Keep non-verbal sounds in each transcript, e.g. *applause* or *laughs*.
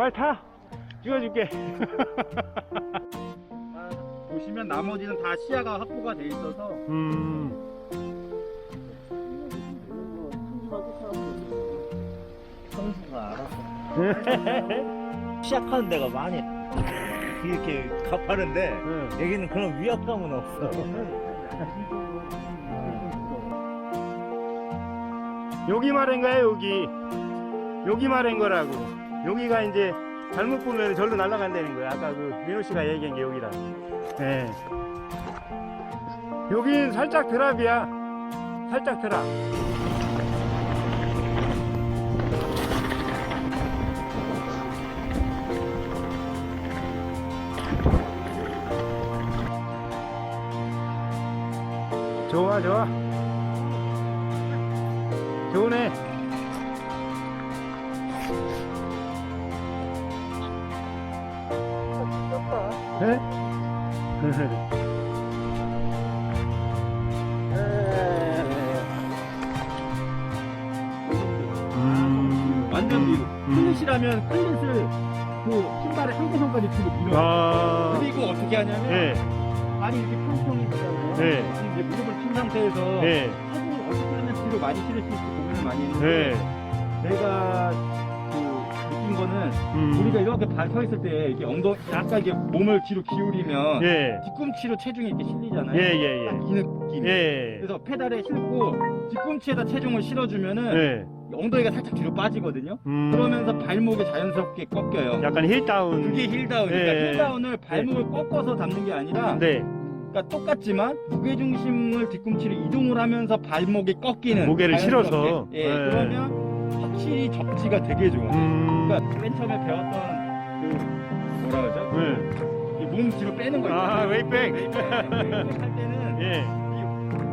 빨리 타. 찍어줄게. 아, *laughs* 보시면 나머지는 다 시야가 확보가 돼 있어서 음. 성수가 알았어. *laughs* 시작하는 데가 많이 이렇게 가파른데 응. 여기는 그런 위압감은 없어. 여기 거야 여기. 여기 말한 거라고. 여기가 이제 잘못 보면 절로 날아간다는 거야. 아까 그 민호 씨가 얘기한 게 여기라. 예. 여긴 살짝 드랍이야. 살짝 드랍. 좋아 좋아. 좋네. 음. 완전 미루. 클릿이라면 클릿을 그 신발의 한 개선까지 뒤로 밀어. 아. 그리고 어떻게 하냐면 예. 발이 이렇게 평평히 있잖아요. 네. 지금 이제 무릎을 핀 상태에서 예. 체중을 어떻게 하면 뒤로 많이 실을 수 있을지 고민을 많이 했는데 예. 내가 그 느낀 거는 음. 우리가 이렇게 발서 있을 때 이렇게 엉덩이 약간 이게 몸을 뒤로 기울이면 예. 뒤꿈치로 체중이 이렇게 실리잖아요. 예, 예, 예. 딱이 느낌. 예. 그래서 페달에 싣고 뒤꿈치에다 체중을 실어주면은 예. 엉덩이가 살짝 뒤로 빠지거든요. 음. 그러면서 발목이 자연스럽게 꺾여요. 약간 힐다운. 그게 힐다운. 예. 그러니까 힐다운을 발목을 꺾어서 잡는 게 아니라 네. 그러니까 똑같지만 무게 중심을 뒤꿈치로 이동을 하면서 발목이 꺾이는 무게를 자연스럽게. 실어서. 예, 예. 그러면 확실히 접지가 되게 좋아. 음. 그러니까 맨 처음에 배웠던 그 뭐라 그러죠? 네. 이몸 뒤로 빼는 거 있잖아요. 아, 웨이백. 웨이백. 할 때는 예. 이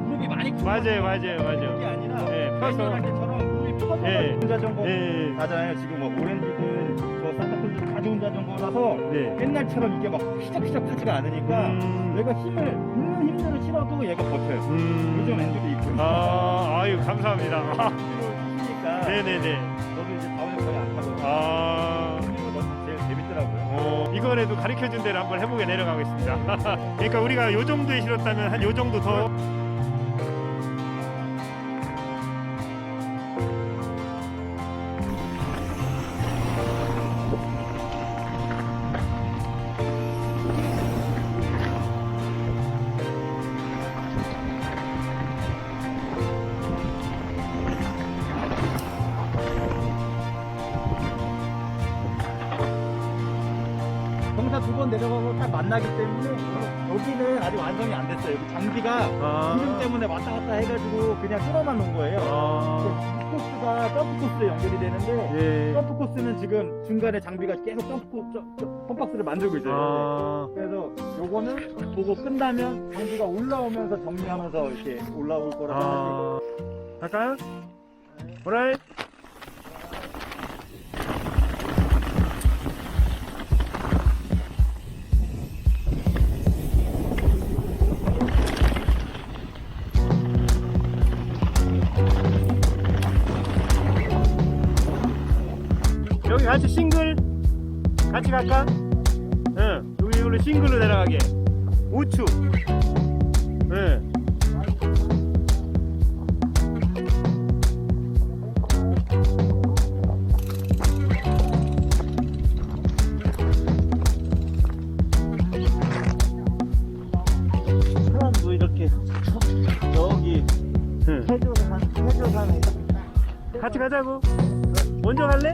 무릎이 많이 맞아요, 맞아요, 맞아요. 그게 아니라 예, 펴서. 할 때처럼 무릎이 펴서 예. 좋은 자전거 예. 하잖아요. 지금 뭐 오렌지든 저 산타클루즈 다 좋은 자전거라서 네. 옛날처럼 이게 막 휘적휘적하지가 않으니까 음. 내가 힘을 있는 힘들을 실어도 얘가 버텨요. 음. 요즘 엔드도 있고. 아, 아유, 감사합니다. *laughs* 네네네. 저도 이제 다음에 거의 안 타거든요. 아. 이거 너무 제일 재밌더라고요. 어, 이거라도 가르쳐 준 대로 한번 해보게 내려가겠습니다. *laughs* 그러니까 우리가 요 정도에 실었다면 한 요 정도 더. 경사 두번 내려가고 딱 만나기 때문에 여기는 아직 완성이 안 됐어요. 여기 장비가 아. 기름 때문에 왔다 갔다 해가지고 그냥 뚫어만 놓은 거예요. 아. 이 코스가 점프 코스에 연결이 되는데 예. 점프 코스는 지금 중간에 장비가 계속 점프 코- 점- 점- 펌박스를 만들고 있어요. 아. 그래서 요거는 보고 끝나면 장비가 올라오면서 정리하면서 이렇게 올라올 거라 생각하고 아. 갈까요? 오라이. 같이 싱글 같이 갈까? 응 여기 이걸로 싱글로 내려가게 우측 응 사람도 이렇게 여기 응. 해조산 해조산에 같이 가자고. 먼저 갈래?